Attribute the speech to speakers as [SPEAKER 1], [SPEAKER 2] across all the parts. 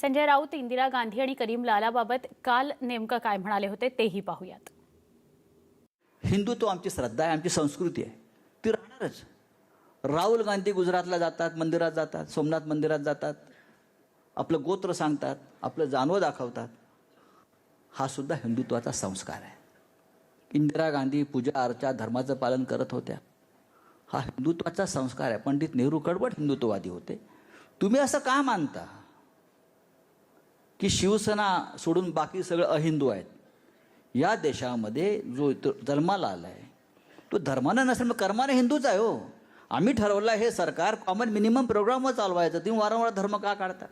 [SPEAKER 1] संजय राऊत इंदिरा गांधी आणि करीम लालाबाबत काल नेमकं काय म्हणाले होते तेही पाहूयात.
[SPEAKER 2] हिंदुत्व आमची श्रद्धा आहे आमची संस्कृती आहे. ती राहणारच. राहुल गांधी गुजरातला जातात मंदिरात जातात सोमनाथ मंदिरात जातात. आपलं गोत्र सांगतात आपलं जानवं दाखवतात. हा सुद्धा हिंदुत्वाचा संस्कार आहे. इंदिरा गांधी पूजा अर्चा धर्माचं पालन करत होत्या. हा हिंदुत्वाचा संस्कार आहे. पंडित नेहरू कडवट हिंदुत्ववादी होते. तुम्ही असं का मानता? की शिवसेना सोडून बाकी सगळं अहिंदू आहेत. या देशामध्ये जो इथं जन्माला आला आहे तो धर्मानं नसेल मग कर्माने हिंदूच आहे हो. आम्ही ठरवलं हे सरकार कॉमन मिनिमम प्रोग्रामवर चालवायचं. तुम्ही वारंवार धर्म का काढता?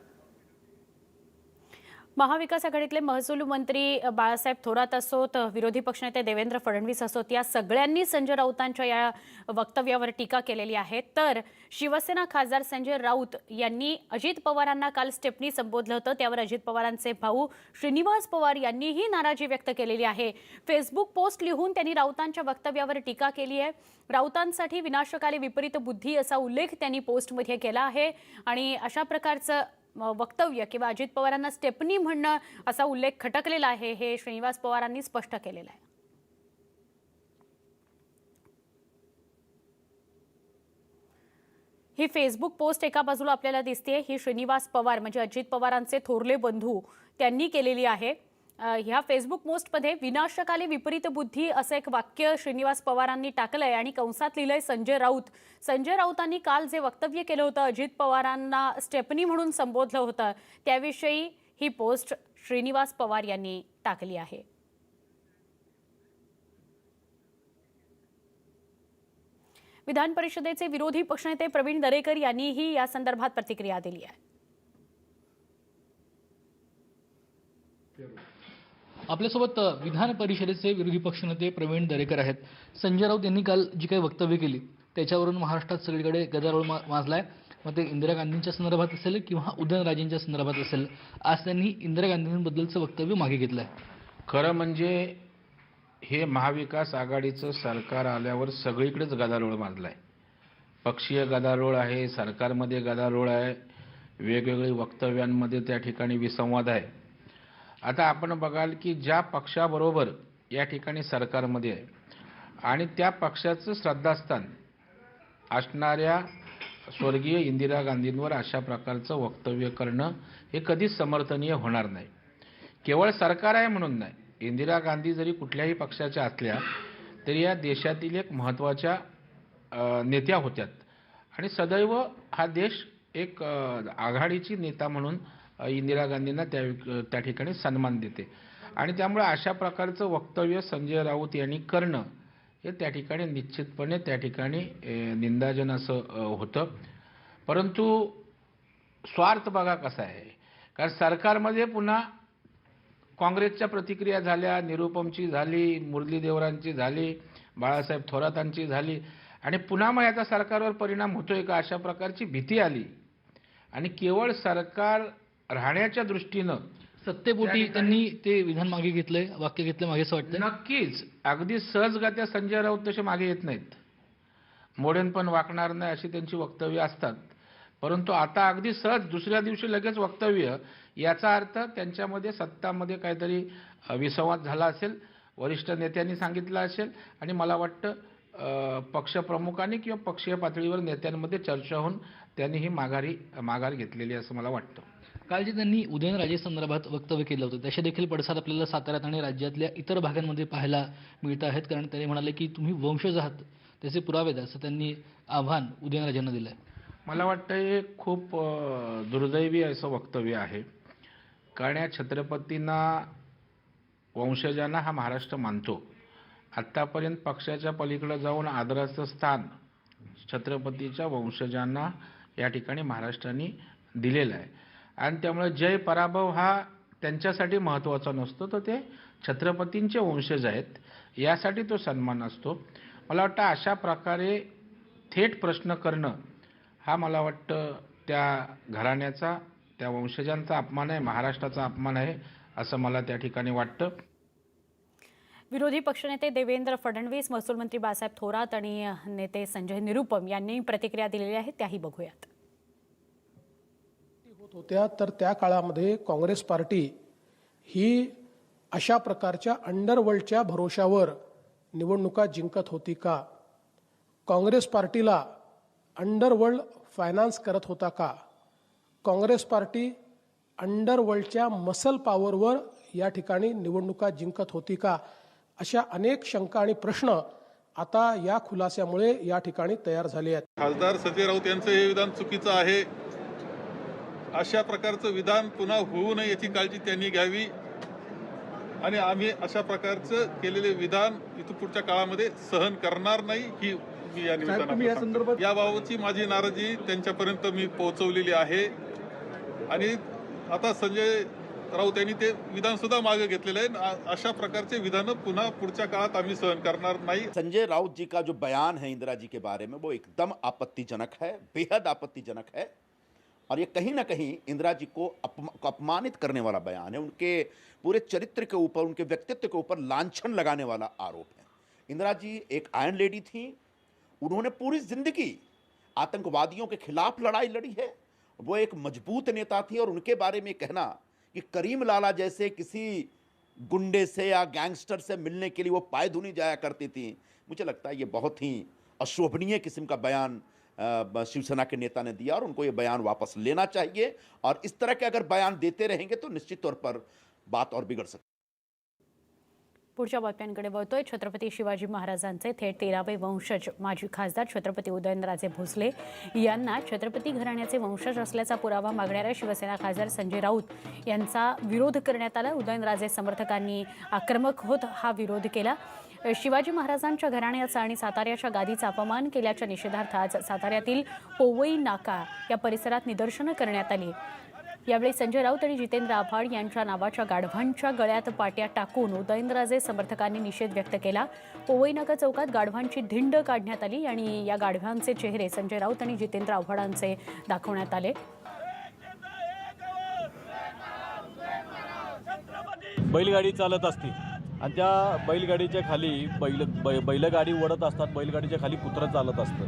[SPEAKER 1] महाविकास आघाडीतले महसूल मंत्री बाळासाहेब थोरात असोत विरोधी पक्षनेते देवेंद्र फडणवीस असोत या सगळ्यांनी संजय राऊतांच्या या वक्तव्यावर टीका केलेली आहे. तर शिवसेना खासदार संजय राऊत यांनी अजित पवारांना काल स्टेपनी संबोधलं होतं. त्यावर अजित पवारांचे भाऊ श्रीनिवास पवार यांनीही नाराजी व्यक्त केलेली आहे. फेसबुक पोस्ट लिहून त्यांनी राऊतांच्या वक्तव्यावर टीका केली आहे. राऊतांसाठी विनाशकाली विपरीत बुद्धी असा उल्लेख त्यांनी पोस्टमध्ये केला आहे. आणि अशा प्रकारचं वक्तव्य किंवा अजित पवारांना स्टेपनी म्हणणं असा उल्लेख खटकलेला आहे हे श्रीनिवास पवारांनी स्पष्ट केलेलं आहे. ही फेसबुक पोस्ट एका बाजूला आपल्याला दिसते ही श्रीनिवास पवार म्हणजे अजित पवारांचे थोरले बंधू त्यांनी केलेली आहे. ह्या फेसबुक पोस्टमध्ये विनाशकाली विपरीत बुद्धी असं एक वाक्य श्रीनिवास पवारांनी टाकलंय आणि कंसात लिहिलंय संजय राऊत. संजय राऊतांनी काल जे वक्तव्य केलं होतं अजित पवारांना स्टेपनी म्हणून संबोधलं होतं त्याविषयी ही पोस्ट श्रीनिवास पवार यांनी टाकली आहे. विधान परिषदेचे विरोधी पक्षनेते प्रवीण दरेकर यांनीही या संदर्भात प्रतिक्रिया दिली आहे.
[SPEAKER 3] आपल्यासोबत विधान परिषदेचे विरोधी पक्षनेते प्रवीण दरेकर आहेत. संजय राऊत यांनी काल जी काही वक्तव्य केली त्याच्यावरून महाराष्ट्रात सगळीकडे गदारोळ मा माजलाय. मग ते इंदिरा गांधींच्या संदर्भात असेल किंवा उदयनराजेंच्या संदर्भात असेल आज त्यांनी इंदिरा गांधींबद्दलचं वक्तव्य मागे घेतलंय.
[SPEAKER 4] खरं म्हणजे हे महाविकास आघाडीचं सरकार आल्यावर सगळीकडेच गदारोळ माजलाय. पक्षीय गदारोळ आहे सरकारमध्ये गदारोळ आहे वेगवेगळी वक्तव्यांमध्ये त्या ठिकाणी विसंवाद आहे. आता आपण बघाल की ज्या पक्षाबरोबर या ठिकाणी सरकारमध्ये आहे आणि त्या पक्षाचं श्रद्धास्थान असणाऱ्या स्वर्गीय इंदिरा गांधींवर अशा प्रकारचं वक्तव्य करणं हे कधीच समर्थनीय होणार नाही. केवळ सरकार आहे म्हणून नाही. इंदिरा गांधी जरी कुठल्याही पक्षाच्या असल्या तरी या देशातील एक महत्त्वाच्या नेत्या होत्यात. आणि सदैव हा देश एक आघाडीची नेता म्हणून इंदिरा गांधींना त्या त्या ठिकाणी सन्मान देते. आणि त्यामुळे अशा प्रकारचं वक्तव्य संजय राऊत यांनी करणं हे त्या ठिकाणी निश्चितपणे त्या ठिकाणी निंदाजन असं होतं. परंतु स्वार्थ बघा कसा आहे. कारण सरकारमध्ये पुन्हा काँग्रेसच्या प्रतिक्रिया झाल्या निरुपमची झाली मुरली देवरांची झाली बाळासाहेब थोरातांची झाली. आणि पुन्हा मग याचा सरकारवर परिणाम होतोय का अशा प्रकारची भीती आली. आणि केवळ सरकार राहण्याच्या दृष्टीनं
[SPEAKER 3] सत्तेपोटी त्यांनी ते विधान मागे घेतलंय वाक्य घेतलं मागे असं वाटतंय?
[SPEAKER 4] नक्कीच. अगदी सहजगत्या संजय राऊत तसे मागे येत नाहीत. मोडेन पण वाकणार नाही अशी त्यांची वक्तव्य असतात. परंतु आता अगदी सहज दुसऱ्या दिवशी लगेच वक्तव्य याचा अर्थ त्यांच्यामध्ये सत्तामध्ये काहीतरी विसंवाद झाला असेल वरिष्ठ नेत्यांनी सांगितलं असेल आणि मला वाटतं पक्षप्रमुखांनी किंवा पक्षीय पातळीवर नेत्यांमध्ये चर्चा होऊन त्यांनी ही माघारी माघार घेतलेली असं मला वाटतं.
[SPEAKER 3] काल जे त्यांनी उदयनराजेसंदर्भात वक्तव्य केलं होतं. त्याचे देखील पडसाद आपल्याला साताऱ्यात आणि राज्यातल्या इतर भागांमध्ये पाहायला मिळत आहेत. कारण त्यांनी म्हणाले की तुम्ही वंशज आहात. त्याचे पुरावे द्या असं त्यांनी आव्हान उदयनराजेंना आहे
[SPEAKER 4] मला वाटतं हे खूप दुर्दैवी असं वक्तव्य आहे. कारण या छत्रपतींना वंशजांना हा महाराष्ट्र मानतो. आत्तापर्यंत पक्षाच्या पलीकडे जाऊन आदराचं स्थान छत्रपतीच्या वंशजांना या ठिकाणी महाराष्ट्राने दिलेलं आहे. आणि त्यामुळे जय पराभव हा त्यांच्यासाठी महत्त्वाचा नसतो. तर ते छत्रपतींचे वंशज आहेत यासाठी तो सन्मान असतो. मला वाटतं अशा प्रकारे थेट प्रश्न करणं हा मला वाटतं त्या घराण्याचा त्या वंशजांचा अपमान आहे महाराष्ट्राचा अपमान आहे असं मला त्या ठिकाणी वाटतं.
[SPEAKER 1] विरोधी पक्षनेते देवेंद्र फडणवीस महसूल मंत्री बाळासाहेब थोरात आणि नेते संजय निरुपम यांनी प्रतिक्रिया दिलेल्या आहेत त्याही बघूयात.
[SPEAKER 5] होत्या तर त्या काळामध्ये काँग्रेस पार्टी ही अशा प्रकारच्या अंडरवर्ल्डच्या भरोशावर निवडणुका जिंकत होती का? काँग्रेस पार्टीला अंडरवर्ल्ड फायनान्स करत होता का? काँग्रेस पार्टी अंडरवर्ल्डच्या मसल पॉवरवर या ठिकाणी निवडणुका जिंकत होती का? अशा अनेक शंका आणि प्रश्न आता या खुलास्यामुळे या ठिकाणी तयार झाले आहेत.
[SPEAKER 6] खासदार संजय राऊत यांचं हे विधान चुकीचं आहे. अशा प्रकारचं विधान पुन्हा होऊ नये याची काळजी त्यांनी घ्यावी. आणि आम्ही अशा प्रकारचं केलेले विधान इथं पुढच्या काळामध्ये सहन करणार नाही ही मी या निमित्तानं याबाबतची माझी नाराजी त्यांच्यापर्यंत मी पोहोचवलेली आहे. आणि आता संजय राऊत यांनी ते विधान सुद्धा मागे घेतलेलं आहे. अशा प्रकारचे विधानं पुन्हा पुढच्या काळात आम्ही सहन करणार नाही.
[SPEAKER 7] संजय राउत जी का जो बयान है इंदिरा जी के बारे में वो एकदम आपत्तिजनक है बेहद आपत्तिजनक है। और ये कहीं ना कहीं इंदिरा जी को अपमानित करने वाला बयान है। उनके पूरे चरित्र के ऊपर, उनके व्यक्तित्व के ऊपर लांछन लगाने वाला आरोप है। इंदिरा जी एक आयरन लेडी थी। उन्होंने पूरी ज़िंदगी आतंकवादियों के खिलाफ लड़ाई लड़ी है। वो एक मज़बूत नेता थी और उनके बारे में कहना कि करीम लाला जैसे किसी गुंडे से या गैंगस्टर से मिलने के लिए वो पाए धुनी जाया करती थी। मुझे लगता है ये बहुत ही अशोभनीय किस्म का बयान शिवसेना के नेता ने दिया और उनको ये बयान वापस लेना चाहिए। और इस तरह के अगर बयान देते रहेंगे तो निश्चित तौर पर बात और बिगड़ सकती
[SPEAKER 1] पुढच्या बातम्यांकडे वळतोय. छत्रपती शिवाजी महाराजांचे थेट तेरावे वंशज माजी खासदार छत्रपती उदयनराजे भोसले यांना छत्रपती घराण्याचे वंशज असल्याचा पुरावा मागणाऱ्या शिवसेना खासदार संजय राऊत यांचा विरोध करण्यात आला. उदयनराजे समर्थकांनी आक्रमक होत हा विरोध केला. शिवाजी महाराजांच्या घराण्याचा आणि साताऱ्याच्या गादीचा अपमान केल्याच्या निषेधार्थ आज साताऱ्यातील पोवई नाका या परिसरात निदर्शनं करण्यात आली. यावेळी संजय राऊत आणि जितेंद्र आव्हाड यांच्या नावाच्या गाढवांच्या गळ्यात पाट्या टाकून उदयनराजे समर्थकांनी निषेध व्यक्त केला. पोवईनाका चौकात गाढवांची धिंड काढण्यात आली आणि या गाढवांचे चेहरे संजय राऊत आणि जितेंद्र आव्हाडांचे दाखवण्यात आले.
[SPEAKER 8] बैलगाडी चालत असते. आणि त्या बैलगाडीच्या खाली बैल बै बैलगाडी ओढत असतात बैलगाडीच्या खाली कुत्रं चालत असतं.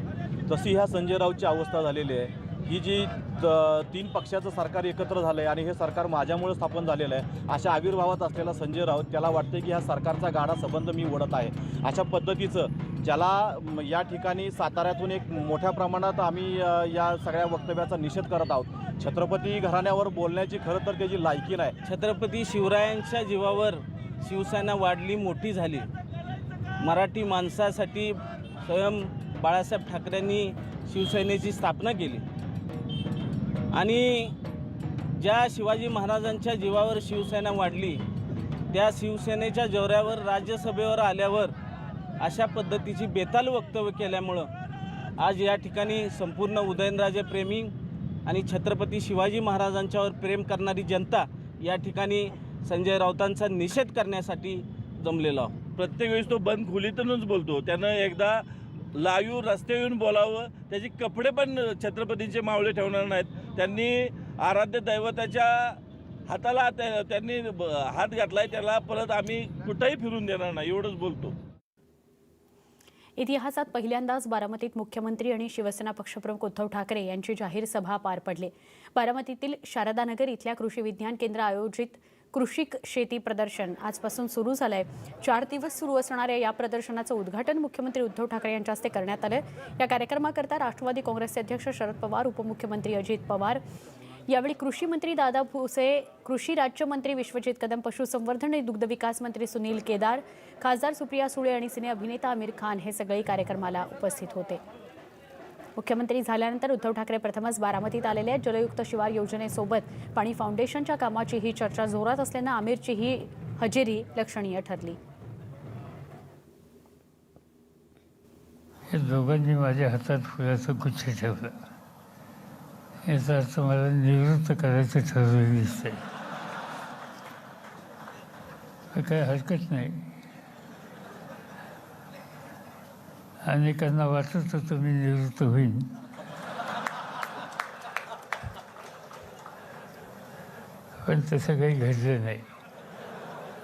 [SPEAKER 8] तशी ह्या संजय राऊतची अवस्था झालेली आहे. ही जी त- तीन पक्षाचं सरकार एकत्र झालं आहे आणि हे सरकार माझ्यामुळे स्थापन झालेलं आहे अशा आविर्भावात असलेला संजय राऊत त्याला वाटतं की ह्या सरकारचा गाडा संबंध मी ओढत आहे. अशा पद्धतीचं ज्याला या ठिकाणी साताऱ्यातून एक मोठ्या प्रमाणात आम्ही या सगळ्या वक्तव्याचा निषेध करत आहोत. छत्रपती घराण्यावर बोलण्याची खरं तर त्याची लायकी नाही.
[SPEAKER 9] छत्रपती शिवरायांच्या जीवावर शिवसेना वाढली मोठी झाली. मराठी माणसासाठी स्वयं बाळासाहेब ठाकरेंनी शिवसेनेची स्थापना केली. आणि ज्या शिवाजी महाराजांच्या जीवावर शिवसेना वाढली त्या शिवसेनेच्या जोऱ्यावर राज्यसभेवर आल्यावर अशा पद्धतीची बेताल वक्तव्य केल्यामुळं आज या ठिकाणी संपूर्ण उदयनराजे प्रेमी आणि छत्रपती शिवाजी महाराजांच्यावर प्रेम करणारी जनता या ठिकाणी संजय राऊतांचा निषेध करण्यासाठी जमलेलो
[SPEAKER 10] प्रत्येक वेळेस तो बंद खोलीतूनच बोलतो. त्यानं एकदा लाईव्ह रस्ते येऊन बोलावं त्याचे कपडे पण छत्रपतींचे मावळे ठेवणार नाहीत. त्यांनी आराध्य दैवताच्या हाताला त्या- त्यांनी हात घातलाय त्याला परत आम्ही कुठंही फिरून देणार नाही एवढंच बोलतो.
[SPEAKER 1] इतिहासात पहिल्यांदाच बारामतीत मुख्यमंत्री आणि शिवसेना पक्षप्रमुख उद्धव ठाकरे यांची जाहीर सभा पार पडली. बारामतीतील शारदानगर इथल्या कृषी विज्ञान केंद्र आयोजित कृषिक शेती प्रदर्शन आजपासून सुरू झालं आहे चार दिवस सुरू असणाऱ्या या प्रदर्शनाचं उद्घाटन मुख्यमंत्री उद्धव ठाकरे यांच्या हस्ते करण्यात आलं. या कार्यक्रमाकरता राष्ट्रवादी काँग्रेसचे अध्यक्ष शरद पवार उपमुख्यमंत्री अजित पवार. यावेळी कृषी मंत्री दादा भुसे कृषी राज्यमंत्री विश्वजित कदम पशुसंवर्धन आणि दुग्धविकास मंत्री सुनील केदार खासदार सुप्रिया सुळे आणि सिने अभिनेता आमिर खान हे सगळे कार्यक्रमाला उपस्थित होते. मुख्यमंत्री झाल्यानंतर उद्धव ठाकरे प्रथमच बारामतीत आलेले आहेत. जलयुक्त शिवार योजनेसोबत पाणी फाउंडेशनच्या कामाची ही चर्चा जोरात असल्यानं आमिरची ही हजेरी लक्षणीय ठरली.
[SPEAKER 11] हे दोघांनी माझ्या हातात फुलाचं गुच्छ ठेवलं. याचा अर्थ मला निवृत्त करायचं ठरवलं दिसतंय. काय काही हरकत नाही. अनेकांना वाटत होतं मी निवृत्त होईन पण तसं काही घडलं नाही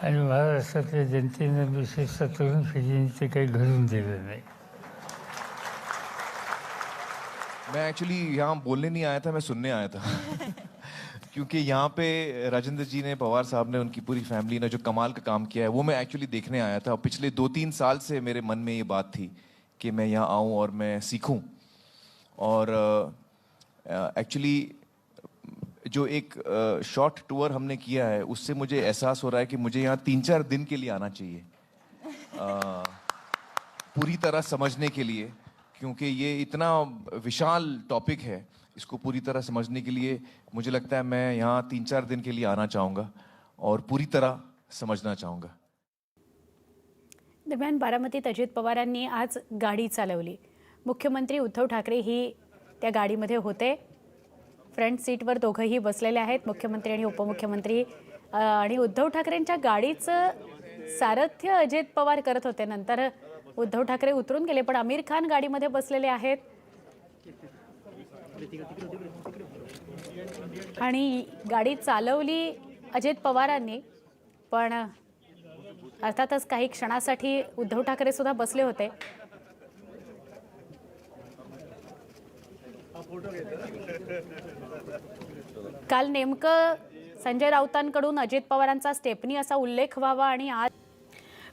[SPEAKER 11] आणि महाराष्ट्रातल्या जनतेनं विशेषतः तरुण पिढीने ते काही घडून दिलं नाही
[SPEAKER 12] मैं एक्चुअली यहाँ बोलने नहीं आया था, मैं सुनने आया था। क्योंकि यहाँ पे राजेंद्र जी ने, पवार साहब ने, उनकी पूरी फैमिली ने जो कमाल का काम किया है, वो मैं एक्चुअली देखने आया था। पिछले दो तीन साल से मेरे मन में ये बात थी। कि मैं यहाँ आऊँ और मैं सीखूँ। और एक्चुअली जो एक शॉर्ट टूर हमने किया है उससे मुझे एहसास हो रहा है कि मुझे यहाँ तीन चार दिन के लिए आना चाहिए। अ, पूरी तरह समझने के लिए क्योंकि ये इतना विशाल टॉपिक है इसको पूरी तरह समझने के लिए मुझे लगता है मैं यहाँ तीन चार दिन के लिए आना चाहूँगा और पूरी तरह समझना चाहूँगा।
[SPEAKER 1] दरम्यान बारामतीत अजित पवारांनी आज गाडी चालवली. मुख्यमंत्री उद्धव ठाकरे ही त्या गाडीमध्ये होते. फ्रंट सीटवर दोघंही बसलेले आहेत. मुख्यमंत्री आणि उपमुख्यमंत्री आणि उद्धव ठाकरेंच्या गाडीचं सारथ्य अजित पवार करत होते. नंतर उद्धव ठाकरे उतरून गेले पण आमिर खान गाडीमध्ये बसलेले आहेत. आणि गाडी चालवली अजित पवारांनी पण अर्थातच काही क्षणासाठी उद्धव ठाकरे सुद्धा बसले होते. काल नेमकं संजय राऊतांकडून अजित पवारांचा स्टेपनी असा उल्लेख व्हावा आणि आज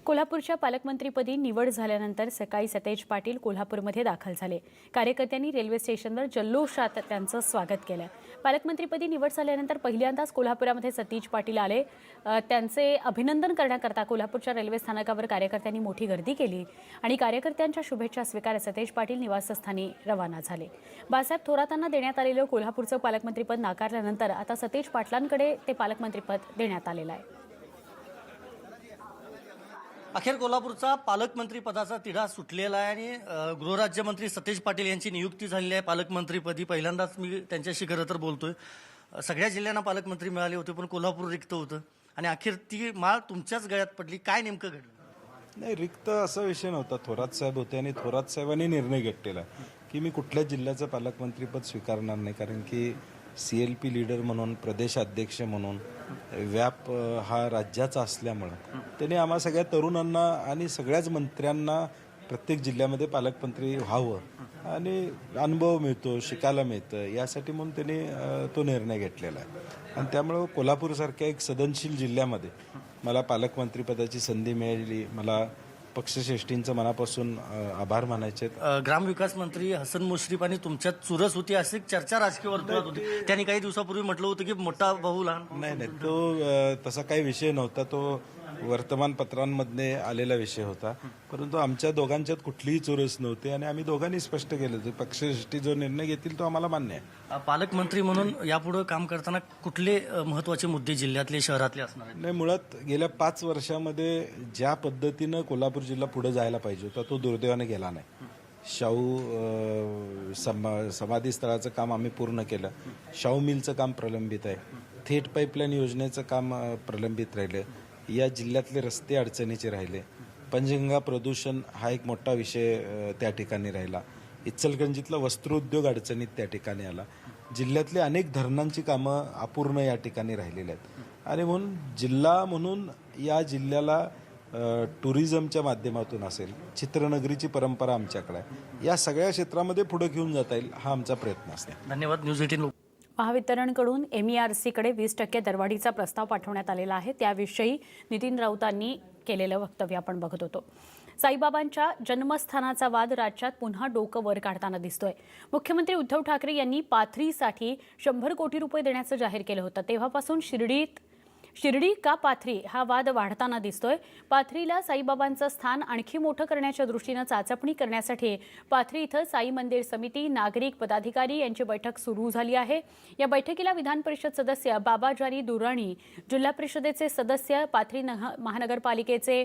[SPEAKER 1] कोल्हापूरच्या पालकमंत्रीपदी निवड झाल्यानंतर सकाळी सतेज पाटील कोल्हापूरमध्ये दाखल झाले. कार्यकर्त्यांनी रेल्वे स्टेशनवर जल्लोषात त्यांचं स्वागत केलं. पालकमंत्रीपदी निवड झाल्यानंतर पहिल्यांदाच कोल्हापुरामध्ये सतीज पाटील आले. त्यांचे अभिनंदन करण्याकरता कोल्हापूरच्या रेल्वे स्थानकावर कार्यकर्त्यांनी मोठी गर्दी केली आणि कार्यकर्त्यांच्या शुभेच्छा स्वीकारत सतेज पाटील निवासस्थानी रवाना झाले. बाळासाहेब थोरातांना देण्यात आलेलं कोल्हापूरचं पालकमंत्रीपद नाकारल्यानंतर आता सतेज पाटलांकडे ते पालकमंत्रीपद देण्यात आलेलं आहे.
[SPEAKER 13] अखेर कोल्हापूरचा पालकमंत्रीपदाचा तिढा सुटलेला आहे आणि गृहराज्यमंत्री सतेज पाटील यांची नियुक्ती झालेली आहे. पालकमंत्रीपदी पहिल्यांदाच मी त्यांच्याशी खरं तर बोलतोय. सगळ्या जिल्ह्यांना पालकमंत्री मिळाले होते पण कोल्हापूर रिक्त होतं. आणि अखेर ती माळ तुमच्याच गळ्यात पडली. काय नेमकं घडलं?
[SPEAKER 14] नाही रिक्त असा विषय नव्हता. थोरात साहेब होते आणि थोरात साहेबांनी निर्णय घेतलेला की मी कुठल्या जिल्ह्याचं पालकमंत्रीपद स्वीकारणार नाही. कारण की सी एल पी लीडर म्हणून प्रदेशाध्यक्ष म्हणून व्याप हा राज्याचा असल्यामुळं त्यांनी आम्हा सगळ्या तरुणांना आणि सगळ्याच मंत्र्यांना प्रत्येक जिल्ह्यामध्ये पालकमंत्री व्हावं आणि अनुभव मिळतो शिकायला मिळतं. यासाठी म्हणून त्यांनी तो निर्णय घेतलेला आहे. आणि त्यामुळं कोल्हापूरसारख्या एक सदनशील जिल्ह्यामध्ये मला पालकमंत्रीपदाची संधी मिळाली मला पक्षश्रेष्ठींचं मनापासून आभार मानायचे
[SPEAKER 13] ग्रामविकास मंत्री हसन मुश्रीफ आणि तुमच्यात चुरस होती अशी चर्चा राजकीय वर्तुळात होती. त्यांनी काही दिवसापूर्वी म्हटलं होतं की मोठा भाऊ लहान.
[SPEAKER 14] नाही नाही तो तसा काही विषय नव्हता. तो वर्तमानपत्रांमधने आलेला विषय होता. परंतु आमच्या दोघांच्यात कुठलीही चोरस नव्हती आणि आम्ही दोघांनी स्पष्ट केलं होतं. पक्षश्रेष्ठी जो निर्णय घेतील तो आम्हाला मान्य आहे.
[SPEAKER 13] पालकमंत्री म्हणून यापुढे काम करताना कुठले महत्त्वाचे मुद्दे जिल्ह्यातले शहरातले असणार
[SPEAKER 14] नाही मुळात गेल्या पाच वर्षामध्ये ज्या पद्धतीनं कोल्हापूर जिल्हा पुढे जायला पाहिजे होता तो दुर्दैवाने गेला नाही. शाहू समा समाधीस्थळाचं काम आम्ही पूर्ण केलं. शाहू मिलचं काम प्रलंबित आहे. थेट पाईपलाईन योजनेचं काम प्रलंबित राहिलं. या जिल्ह्यातले रस्ते अडचणीचे राहिले. पंचगंगा प्रदूषण हा एक मोठा विषय त्या ठिकाणी राहिला. इचलगंजीतला वस्त्रोद्योग अडचणीत त्या ठिकाणी आला. जिल्ह्यातले अनेक धरणांची कामं अपूर्ण या ठिकाणी राहिलेली आहेत. आणि म्हणून जिल्हा म्हणून या जिल्ह्याला टुरिझमच्या माध्यमातून असेल चित्रनगरीची परंपरा आमच्याकडे आहे. या सगळ्या क्षेत्रामध्ये पुढे घेऊन जाता येईल हा आमचा प्रयत्न असतो.
[SPEAKER 13] धन्यवाद. न्यूज एटीन
[SPEAKER 1] महावितरणकडून एम ई आर सीकडे वीस टक्के दरवाढीचा प्रस्ताव पाठवण्यात आलेला आहे. त्याविषयी नितीन राऊतांनी केलेलं वक्तव्य आपण बघत होतो. साईबाबांच्या जन्मस्थानाचा वाद राज्यात पुन्हा डोकं वर काढताना दिसतोय. मुख्यमंत्री उद्धव ठाकरे यांनी पाथरीसाठी शंभर कोटी रुपये देण्याचं जाहीर केलं होतं. तेव्हापासून शिर्डीत शिर्डी का पाथरी हा वाद वाढताना दिसतोय. पाथरीला साईबाबांचं स्थान आणखी मोठं करण्याच्या दृष्टीनं चाचपणी करण्यासाठी पाथरी इथं साई मंदिर समिती नागरिक पदाधिकारी यांची बैठक सुरू झाली आहे. या बैठकीला विधान परिषद सदस्य बाबाजारी दुराणी जिल्हा परिषदेचे सदस्य पाथरी नह महानगरपालिकेचे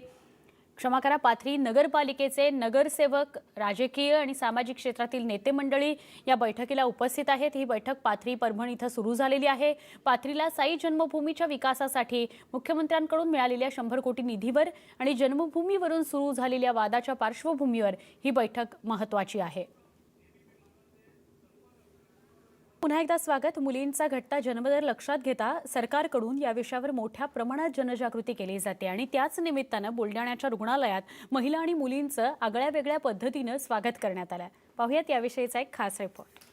[SPEAKER 1] क्षमा करा. पाथरी नगरपालिकेचे नगरसेवक राजकीय आणि सामाजिक क्षेत्रातील नेते मंडळी या बैठकीला उपस्थित आहेत. ही बैठक पाथरी परभणी इथं सुरू झालेली आहे. पाथरीला साई जन्मभूमीच्या विकासासाठी मुख्यमंत्र्यांकडून मिळालेल्या शंभर कोटी निधीवर आणि जन्मभूमीवरून सुरू झालेल्या वादाच्या पार्श्वभूमीवर ही बैठक महत्त्वाची आहे. पुन्हा एकदा स्वागत. मुलींचा घटता जन्मदर लक्षात घेता सरकारकडून या विषयावर मोठ्या प्रमाणात जनजागृती केली जाते आणि त्याच निमित्तानं बुलढाण्याच्या रुग्णालयात महिला आणि मुलींचं आगळ्या वेगळ्या पद्धतीनं स्वागत करण्यात आलं पाहूयात याविषयीचा एक खास रिपोर्ट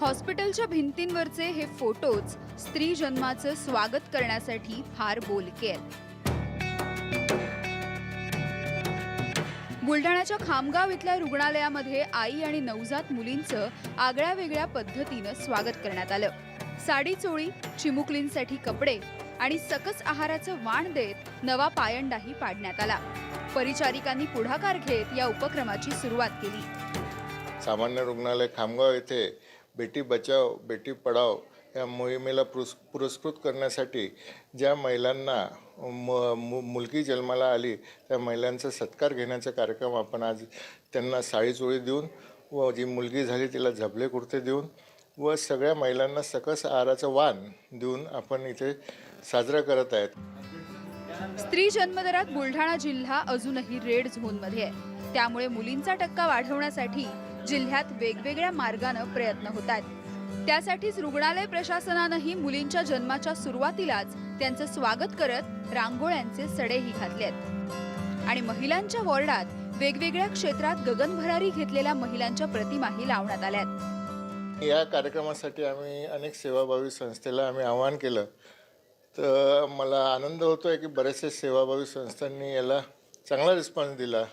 [SPEAKER 15] हॉस्पिटलच्या भिंतींवरचे हे फोटोज स्त्री जन्माचं स्वागत करण्यासाठी फार बोलके आहेत. बुलढाण्याच्या खामगाव इथल्या रुग्णालयामध्ये आई आणि नवजात मुलींचं आगळ्या वेगळ्या पद्धतीनं स्वागत करण्यात आलं. साडी चोळी चिमुकलींसाठी कपडे आणि सकस आहाराचं वाण देत नवा पायंडाही पाडण्यात आला. परिचारिकांनी पुढाकार घेत या उपक्रमाची सुरुवात केली.
[SPEAKER 16] सामान्य रुग्णालय खामगाव येथे बेटी बचाव बेटी पढाव या मोहिमेला पुरस् पुरस्कृत करण्यासाठी ज्या महिलांना म मु मुलगी जन्माला आली त्या महिलांचा सत्कार घेण्याचा कार्यक्रम आपण आज त्यांना साळीचोळी देऊन व जी मुलगी झाली तिला झबले कुर्ते देऊन व सगळ्या महिलांना सकस आहाराचं वाण देऊन आपण इथे साजरा करत आहेत.
[SPEAKER 15] स्त्री जन्मदरात बुलढाणा जिल्हा अजूनही रेड झोनमध्ये आहे. त्यामुळे मुलींचा टक्का वाढवण्यासाठी जिल्ह्यात वेगवेगळ्या मार्गानं प्रयत्न होत आहेत. त्यासाठीच रुग्णालय प्रशासनानंही मुलींच्या जन्माच्या सुरुवातीलाच त्यांचं स्वागत करत रांगोळ्यांचे सडेही घातले आहेत आणि महिलांच्या वॉर्डात वेगवेगळ्या क्षेत्रात गगनभरारी घेतलेल्या महिलांच्या प्रतिमाही लावण्यात आल्यात.
[SPEAKER 16] या कार्यक्रमासाठी आम्ही अनेक सेवाभावी संस्थेला आम्ही आवाहन केलं. तर मला आनंद होतो आहे की बरेचसे सेवाभावी संस्थांनी याला चांगला रिस्पॉन्स दिला.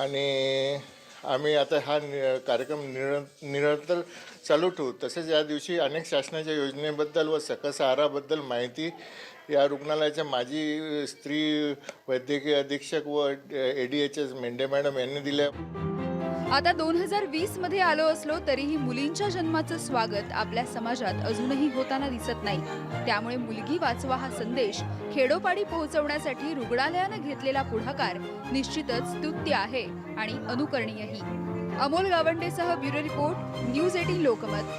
[SPEAKER 16] आणि आम्ही आता हा नि कार्यक्रम निर निरंतर चालू ठेवू. तसेच या दिवशी अनेक शासनाच्या योजनेबद्दल व सकस आहाराबद्दल माहिती या रुग्णालयाच्या माजी स्त्री वैद्यकीय अधीक्षक व A D H S Mendhe madam यांनी दिल्या.
[SPEAKER 15] आता दोन हजार वीसमध्ये आलो असलो तरीही मुलींच्या जन्माचं स्वागत आपल्या समाजात अजूनही होताना दिसत नाही. त्यामुळे मुलगी वाचवा हा संदेश खेडोपाडी पोहोचवण्यासाठी रुग्णालयानं घेतलेला पुढाकार निश्चितच स्तुत्य आहे आणि अनुकरणीयही. Amol गावंडेसह bureau report news eighteen Lokmat.